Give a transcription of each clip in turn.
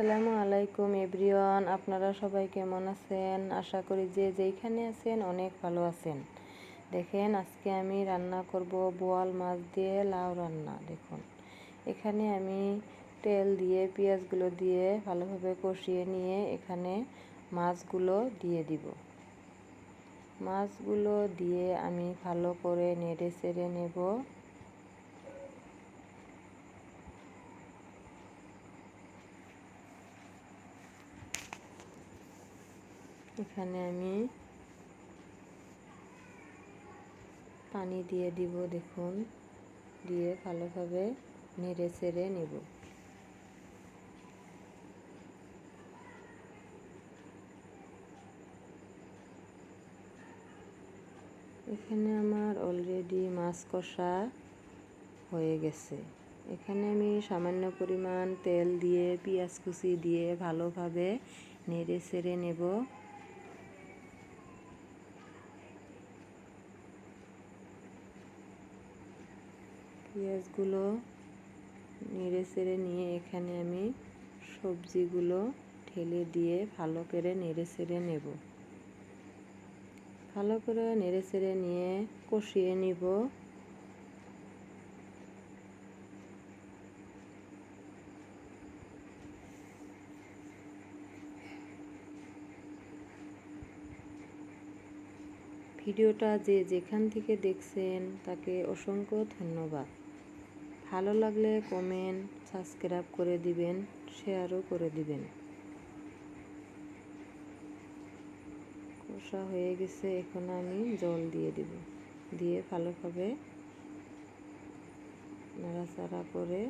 আসসালামু আলাইকুম এভরিওয়ান, আপনারা সবাই কেমন আছেন? আশা করি যে যেইখানে আছেন অনেক ভালো আছেন। দেখেন, আজকে আমি রান্না করব বোয়াল মাছ দিয়ে লাউ রান্না, দেখুন। এখানে আমি তেল দিয়ে, পেঁয়াজগুলো দিয়ে ভালোভাবে কষিয়ে নিয়ে এখানে মাছগুলো দিয়ে দিব। মাছগুলো দিয়ে আমি ভালো করে নেড়ে চেড়ে নেব। এখানে আমি পানি দিয়ে দিব, দেখুন, দিয়ে ভালোভাবে নেড়ে চেড়ে নেব। এখানে আমার অলরেডি মাছ কষা হয়ে গেছে। এখানে আমি সামান্য পরিমাণ তেল দিয়ে, পেঁয়াজ কুচি দিয়ে ভালোভাবে নেড়ে চেড়ে নেব। পেঁয়াজগুলো নেড়ে চেড়ে নিয়ে এখানে আমি সবজিগুলো ঢেলে দিয়ে ভালো করে নেড়ে চেড়ে নেব। ভালো করে নেড়ে চেড়ে নিয়ে কষিয়ে নিব। ভিডিওটা যে যেখান থেকে দেখছেন তাকে অসংখ্য ধন্যবাদ। ভালো লাগলে কমেন্ট সাবস্ক্রাইব করে দিবেন শেয়ারও করে দিবেন। কষা হয়ে গেছে, এখন আমি জল দিয়ে দিব। দিয়ে ভালোভাবে নাড়াচাড়া করে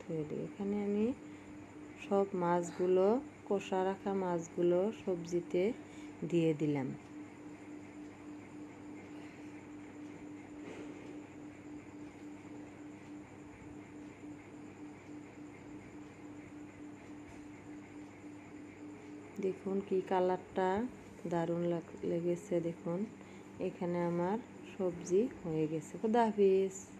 ধুয়ে দিই। এখানে আমি সব মাছগুলো, কষা রাখা মাছগুলো সবজিতে দিয়ে দিলাম। দেখুন কি কালারটা দারুণ লেগেছে দেখুন। এখানে আমার সবজি হয়ে গেছে। খুদা হাফিজ।